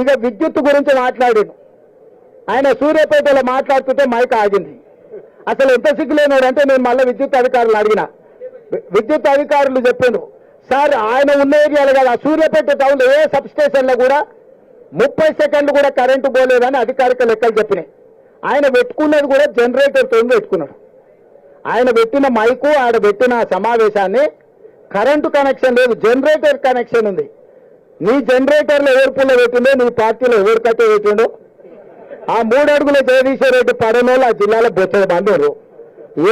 ఇక విద్యుత్ గురించి మాట్లాడాను ఆయన సూర్యాపేటలో మాట్లాడుతుంటే మైక్ ఆగింది. అసలు ఎంత సిగ్గులేనాడు అంటే నేను మళ్ళీ విద్యుత్ అధికారులు అడిగిన. విద్యుత్ అధికారులు చెప్పాను సార్ ఆయన ఉన్న ఏరియాలో కదా సూర్యాపేట టౌన్లో ఏ సబ్ స్టేషన్లో కూడా ముప్పై సెకండ్లు కూడా కరెంటు పోలేదని అధికారిక లెక్కలు చెప్పినాయి. ఆయన పెట్టుకున్నది కూడా జనరేటర్తో పెట్టుకున్నాడు. ఆయన పెట్టిన మైకు ఆడ పెట్టిన సమావేశాన్ని కరెంటు కనెక్షన్ లేదు జనరేటర్ కనెక్షన్ ఉంది. నీ జనరేటర్లో ఎవరు పుల్ల పెట్టిండో నీ పార్టీలో ఎవరు కట్టే పెట్టిండో? ఆ మూడు అడుగుల జగదీశ్వర రెడ్డి పడనోళ్ళు ఆ జిల్లాలో బొచ్చడు మంది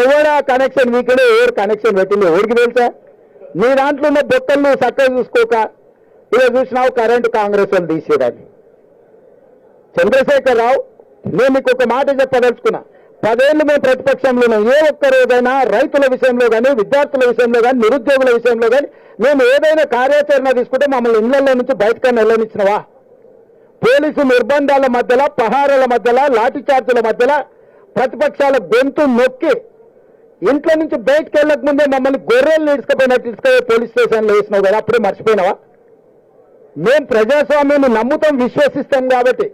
ఎవరు ఆ కనెక్షన్ వీకెండ్ ఎవరు కనెక్షన్ పెట్టిందో ఎవరికి తెలుసా? నీ దాంట్లో ఉన్న బొక్కలు నువ్వు చక్కగా చూసుకోక ఇలా చూసినావు కరెంటు కాంగ్రెస్ వాళ్ళు తీసేదాన్ని చంద్రశేఖరరావు నేను మీకు ఒక మాట చెప్పదలుచుకున్నా. పదేళ్ళు మేము ప్రతిపక్షంలో ఏ ఒక్క రోజైనా రైతుల విషయంలో కానీ విద్యార్థుల విషయంలో కానీ నిరుద్యోగుల విషయంలో కానీ మేము ఏదైనా కార్యాచరణ తీసుకుంటే మమ్మల్ని ఇళ్ళలో నుంచి బయటకన్నా వెళ్ళనిచ్చినవా పోలీసు నిర్బంధాల మధ్యలో పహారాల మధ్యలో లాఠీచార్జీల మధ్యలో ప్రతిపక్షాల గొంతు నొక్కి ఇంట్లో నుంచి బయటకు వెళ్ళక ముందే మమ్మల్ని గొర్రెలు ఇసుకపోయినట్టు ఇసుకపోయి పోలీస్ స్టేషన్లో వేసినావు కదా అప్పుడే మర్చిపోయినావా? మేము ప్రజాస్వామ్యం నమ్ముతాం విశ్వసిస్తాం కాబట్టి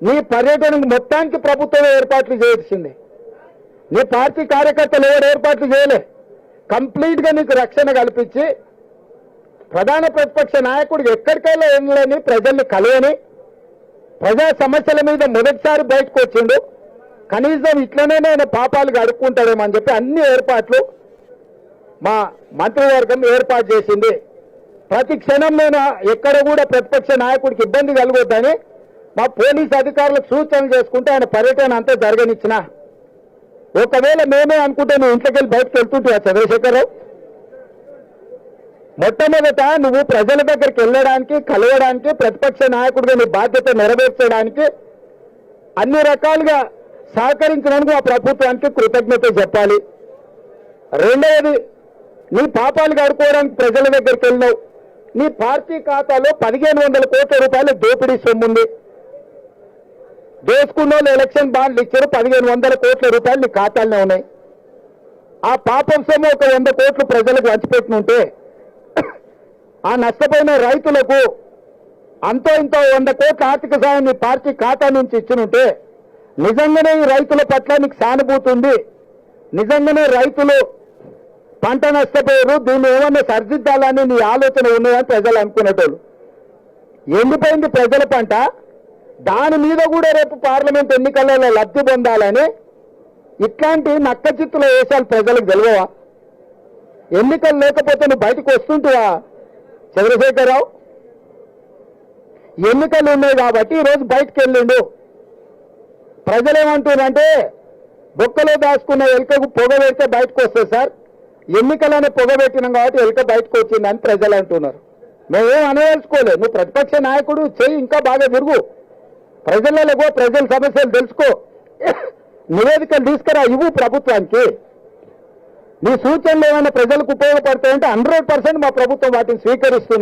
నీ పర్యటనకు మొత్తానికి ప్రభుత్వం ఏర్పాట్లు చేయాల్సిందే. నీ పార్టీ కార్యకర్తలు ఎవరు ఏర్పాట్లు చేయలే. కంప్లీట్గా నీకు రక్షణ కల్పించి ప్రధాన ప్రతిపక్ష నాయకుడు ఎక్కడికైనా వెళ్ళని ప్రజల్ని కలవని ప్రజా సమస్యల మీద మొదటిసారి బయటకు వచ్చిండు. కనీసం ఇట్లనే నేను పాపాలు అడుక్కుంటాడేమో అని చెప్పి అన్ని ఏర్పాట్లు మా మంత్రివర్గం ఏర్పాటు చేసింది. ప్రతి క్షణం నేను ఎక్కడ కూడా ప్రతిపక్ష నాయకుడికి ఇబ్బంది కలగొద్దని మా పోలీస్ అధికారులకు సూచనలు చేసుకుంటే ఆయన పర్యటన అంతా జరగనిచ్చినా. ఒకవేళ మేమే అనుకుంటే నువ్వు ఇంట్లోకి వెళ్ళి బయటకు వెళ్తుంటా చంద్రశేఖరరావు? మొట్టమొదట నువ్వు ప్రజల దగ్గరికి వెళ్ళడానికి కలవడానికి ప్రతిపక్ష నాయకుడిగా నీ బాధ్యత నెరవేర్చడానికి అన్ని రకాలుగా సహకరించినందుకు ఆ ప్రభుత్వానికి కృతజ్ఞత చెప్పాలి. రెండవది నీ పాపాలు కడుకోవడానికి ప్రజల దగ్గరికి వెళ్ళావు నీ పార్టీ ఖాతాలో పదిహేను వందల కోట్ల రూపాయల దోపిడీ సొమ్ముంది. దోసుకున్న వాళ్ళు ఎలక్షన్ బాండ్లు ఇచ్చారు. పదిహేను వందల కోట్ల రూపాయలు నీ ఖాతాలోనే ఉన్నాయి. ఆ పాపం సొమ్ము ఒక వంద కోట్లు ప్రజలకు పంచిపెట్టినుంటే ఆ నష్టపోయిన రైతులకు అంతో ఇంతో వంద కోట్ల ఆర్థిక సాయం నీ పార్టీ ఖాతా నుంచి ఇచ్చినుంటే నిజంగానే ఈ రైతుల పట్ల నీకు సానుభూతి ఉంది. నిజంగానే రైతులు పంట నష్టపోయారు. దీన్ని ఏమన్నా సరిదిద్దాలని నీ ఆలోచన ఉన్నదని ప్రజలు అనుకునేటోళ్ళు. ఎండిపోయింది ప్రజల పంట. దాని మీద కూడా రేపు పార్లమెంట్ ఎన్నికలలో లబ్ధి పొందాలని ఇట్లాంటి నక్క చిత్తుల వేషాలు ప్రజలకు తెలియవా ఎన్నికలు లేకపోతే నువ్వు బయటకు వస్తుంటువా చంద్రశేఖరరావు? ఎన్నికలు ఉన్నాయి కాబట్టి ఈరోజు బయటకు వెళ్ళిండు. ప్రజలు ఏమంటున్నారంటే బొక్కలో దాచుకున్న ఎలుకకు పొగ పెడితే బయటకు వస్తుంది సార్. ఎన్నికలనే పొగ పెట్టినాం కాబట్టి ఎలుక బయటకు వచ్చిందని ప్రజలు అంటున్నారు. మేమేం అనదలుచుకోలేదు. నువ్వు ప్రతిపక్ష నాయకుడు చేయి ఇంకా బాగా తిరుగు. ప్రజలలో ప్రజల సమస్యలు తెలుసుకో. నివేదికలు తీసుకురా ఇవ్వు ప్రభుత్వానికి. నీ సూచనలు ఏమైనా ప్రజలకు ఉపయోగపడతాయంటే హండ్రెడ్ పర్సెంట్ మా ప్రభుత్వం వాటిని స్వీకరిస్తుంది.